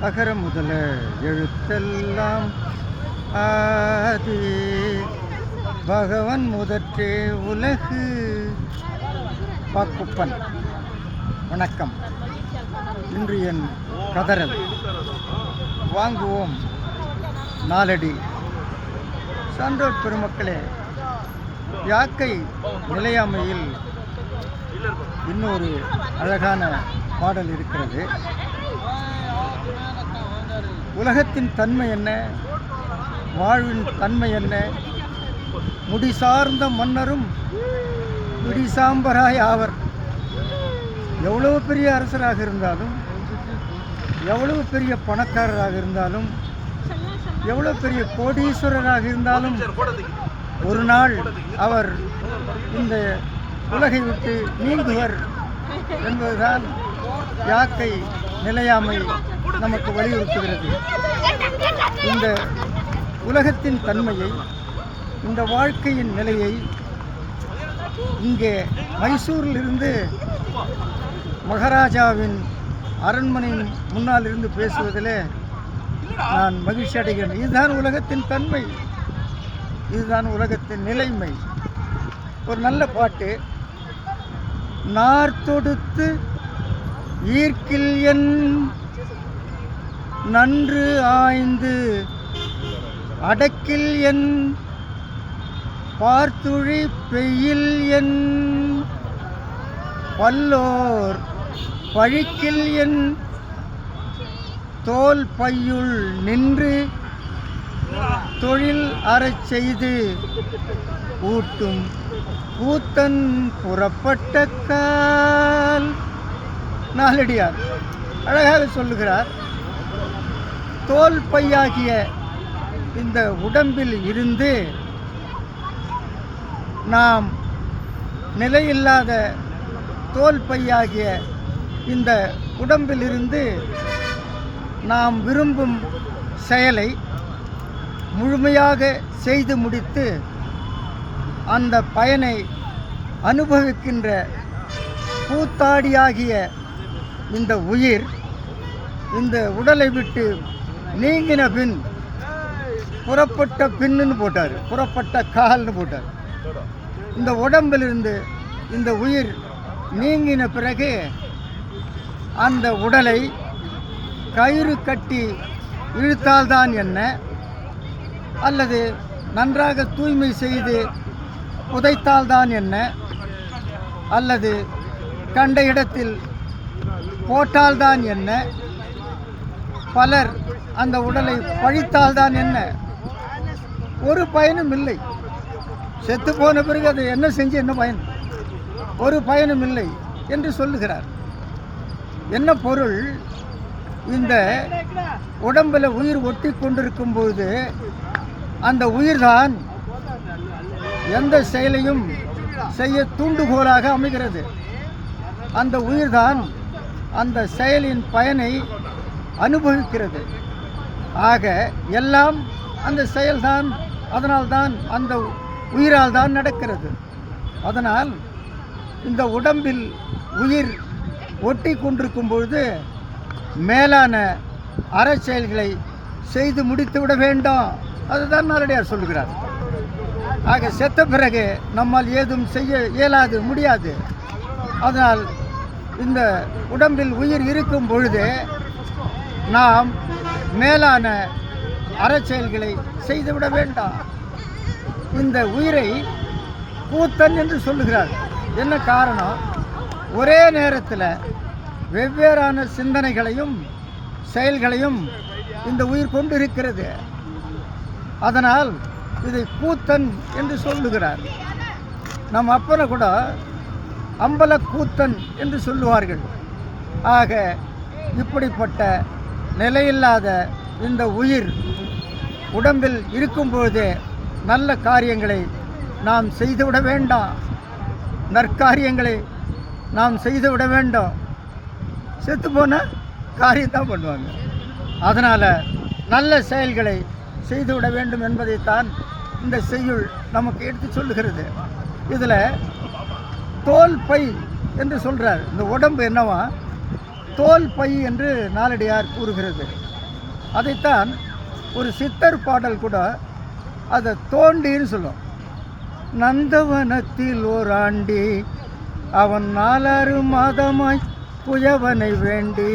அகர முதல எழுத்தெல்லாம் ஆதி. பகவன் முதற்றே உலகு. பாக்குப்பன். வணக்கம். இன்று என் கதறல். வாங்குவோம் நாலடி. சான்றோர் பெருமக்களே யாக்கை நிலையாமையில் இன்னொரு அழகான பாடல் இருக்கிறது. உலகத்தின் தன்மை என்ன? வாழ்வின் தன்மை என்ன? முடி சார்ந்த மன்னரும் பிடிசாம்பராய் ஆவர். எவ்வளவு பெரிய அரசராக இருந்தாலும் எவ்வளவு பெரிய பணக்காரராக இருந்தாலும் எவ்வளவு பெரிய கோடீஸ்வரராக இருந்தாலும் ஒரு நாள் அவர் இந்த உலகை விட்டு நீங்குவர் என்பதுதான் யாக்கை நிலையாமை. நமக்கு வலியுறுத்துகிறது. இந்த உலகத்தின் தன்மையை இந்த வாழ்க்கையின் நிலையை இங்கே மைசூரிலிருந்து மகாராஜாவின் அரண்மனையின் முன்னால் இருந்து பேசுவதில் நான் மகிழ்ச்சி அடைகிறேன். இதுதான் உலகத்தின் தன்மை. இதுதான் உலகத்தின் நிலைமை. ஒரு நல்ல பாட்டு. நார் தொடுத்து ஈர்க்கில் என் நன்று ஆய்ந்து அடக்கில் என் பார்த்துழி பெயில் என் பல்லோர் பழிக்கில் என் தோல் பையுள் நின்று தொழில் அறச் செய்து ஊட்டும் கூத்தன் புறப்பட்ட கால். நாலடியார். அழகாக சொல்லுகிறார். தோல் பையாகிய இந்த உடம்பில் இருந்து நாம் நிலையில்லாத தோல் பையாகிய இந்த உடம்பிலிருந்து நாம் விரும்பும் செயலை முழுமையாக செய்து முடித்து அந்த பயனை அனுபவிக்கின்ற பூத்தாடியாகிய இந்த உயிர் இந்த உடலை விட்டு நீங்கின பின் புறப்பட்ட பின்னுன்னு போட்டார். புறப்பட்ட கால்னு போட்டார். இந்த உடம்பிலிருந்து இந்த உயிர் நீங்கின பிறகு அந்த உடலை கயிறு கட்டி இழுத்தால்தான் என்ன? அல்லது நன்றாக தூய்மை செய்து புதைத்தால்தான் என்ன? அல்லது கண்ட இடத்தில் போட்டால்தான் என்ன? பலர் அந்த உடலை பழித்தால்தான் என்ன? ஒரு பயனும் இல்லை. செத்து போன பிறகு அதை என்ன செஞ்சு என்ன பயன்? ஒரு பயனும் இல்லை என்று சொல்லுகிறார். என்ன பொருள்? இந்த உடம்பில் உயிர் ஒட்டி கொண்டிருக்கும் பொழுது அந்த உயிர்தான் எந்த செயலையும் செய்ய தூண்டுகோலாக அமைகிறது. அந்த உயிர்தான் அந்த செயலின் பயனை அனுபவிக்கிறது. ஆக எல்லாம் அந்த செயல்தான் அதனால்தான் அந்த உயிரால் தான் நடக்கிறது. அதனால் இந்த உடம்பில் உயிர் ஒட்டி கொண்டிருக்கும் பொழுது மேலான அறச்செயல்களை செய்து முடித்து விட வேண்டும். அதுதான் நாரடியார் சொல்லுகிறார் ஆக செத்த பிறகு நம்மால் ஏதும் செய்ய இயலாது முடியாது. அதனால் இந்த உடம்பில் உயிர் இருக்கும் பொழுது நாம் மேலான அறச்செயல்களை செய்துவிட வேண்டாம். இந்த உயிரை கூத்தன் என்று சொல்லுகிறார். என்ன காரணம்? ஒரே நேரத்தில் வெவ்வேறான சிந்தனைகளையும் செயல்களையும் இந்த உயிர் கொண்டு இருக்கிறது அதனால் இதை கூத்தன் என்று சொல்லுகிறார். நம் அப்பனை கூட அம்பல கூத்தன் என்று சொல்லுவார்கள். ஆக இப்படிப்பட்ட நிலையில்லாத இந்த உயிர் உடம்பில் இருக்கும்பொழுதே நல்ல காரியங்களை நாம் செய்துவிட வேண்டாம் நற்காரியங்களை நாம் செய்துவிட வேண்டும் செத்து போன காரியம் தான் பண்ணுவாங்க. அதனால் நல்ல செயல்களை செய்துவிட வேண்டும் என்பதைத்தான் இந்த செய்யுள் நமக்கு எடுத்து சொல்லுகிறது. இதில் தோல் பை என்று சொல்கிறார் இந்த உடம்பு என்னவா? தோல் பை என்று நாலடியார் கூறுகிறது. அதைத்தான் ஒரு சித்தர் பாடல் கூட அதை தோண்டின்னு சொல்லும். நந்தவனத்தில் ஓராண்டி அவன் நாலாறு மாதமாய் குயவனை வேண்டி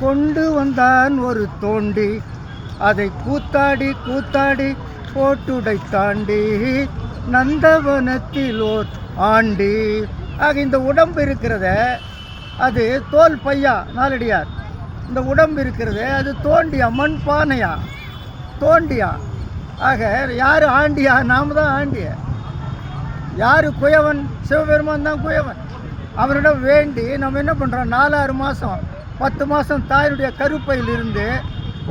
கொண்டு வந்தான் ஒரு தோண்டி. அதை கூத்தாடி கூத்தாடி போட்டுடை தாண்டி நந்தவனத்தில் ஓர் ஆண்டி. ஆக இந்த உடம்பு இருக்கிறத அது தோல் பையா நாலடியார். இந்த உடம்பு இருக்கிறது அது தோண்டியா மண் பானையா? தோண்டியா. ஆக யார் ஆண்டியா? நாம் தான் ஆண்டிய. யார் குயவன்? சிவபெருமான் தான் குயவன். அவனிடம் வேண்டி நம்ம என்ன பண்ணுறோம் நாலாறு மாதம் பத்து மாதம் தாயினுடைய கருப்பையிலிருந்து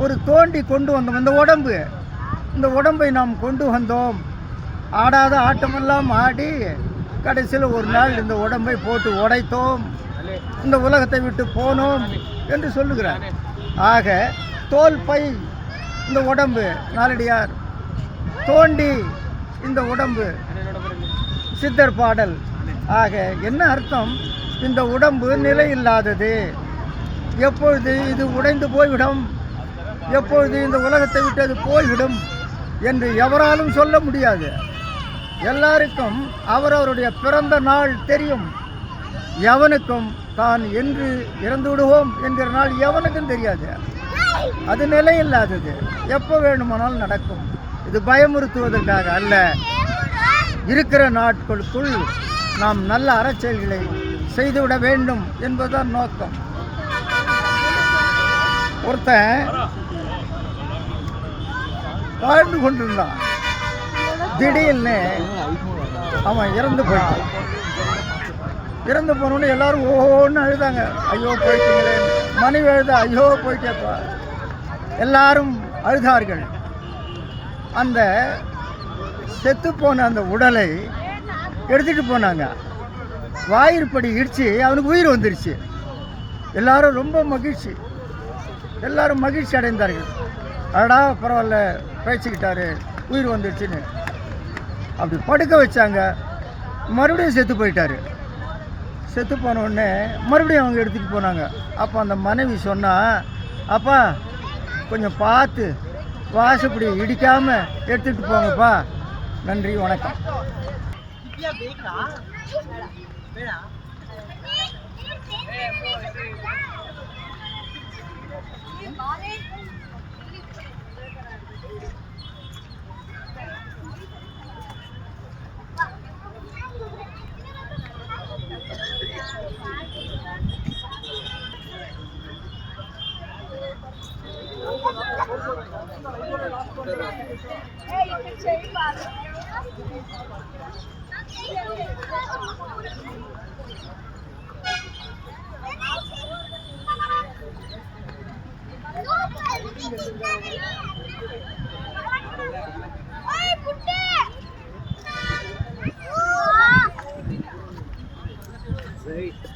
ஒரு தோண்டி கொண்டு வந்தோம். இந்த உடம்பு இந்த உடம்பை நாம் கொண்டு வந்தோம். ஆடாத ஆட்டமெல்லாம் ஆடி கடைசியில் ஒரு நாள் இந்த உடம்பை போட்டு உடைத்தோம். இந்த உலகத்தை விட்டு போனோம் என்று சொல்லுகிறார். ஆக தோல் பை இந்த உடம்பு நாலடியார் தோண்டி இந்த உடம்பு சித்தர் பாடல். ஆக என்ன அர்த்தம்? இந்த உடம்பு நிலை இல்லாதது எப்பொழுது இது உடைந்து போய்விடும்? எப்பொழுது இந்த உலகத்தை விட்டு அது போய்விடும்? என்று எவராலும் சொல்ல முடியாது. எல்லாருக்கும் அவரவருடைய பிறந்த நாள் தெரியும். எவனுக்கும் தான் என்று இறந்து விடுவோம் என்கிற நாள் எவனுக்கும் தெரியாது. அது நிலை இல்லாதது எப்போ வேணுமானாலும் நடக்கும். இது பயமுறுத்துவதற்காக அல்ல. இருக்கிற நாட்களுக்குள் நாம் நல்ல அறச்செயல்களை செய்துவிட வேண்டும் என்பதுதான் நோக்கம். ஒருத்தன் வாழ்ந்து கொண்டிருந்தான். திடீர்னு அவன் இறந்து போயிட்டான். இறந்து போனோடனே எல்லாரும் ஓன்னு அழுதாங்க. ஐயோ போயிட்டீங்களே. மனைவி அழுத ஐயோ போயிட்டேப்பா. எல்லாரும் அழுதார்கள். அந்த செத்து போன அந்த உடலை எடுத்துகிட்டு போனாங்க. வாயிற்படி இடிச்சு அவனுக்கு உயிர் வந்துருச்சு. எல்லாரும் ரொம்ப மகிழ்ச்சி. எல்லாரும் மகிழ்ச்சி அடைந்தார்கள். அடா பரவாயில்ல பேச்சுக்கிட்டாரு உயிர் வந்துடுச்சுன்னு அப்படி படுக்க வச்சாங்க. மறுபடியும் செத்து போயிட்டாரு. செத்து போன உடனே மறுபடியும் அவங்க எடுத்துகிட்டு போனாங்க அப்போ அந்த மனைவி சொன்னால் அப்பா கொஞ்சம் பார்த்து வாசப்படி இடிக்காமல் எடுத்துகிட்டு போங்கப்பா நன்றி வணக்கம் Great.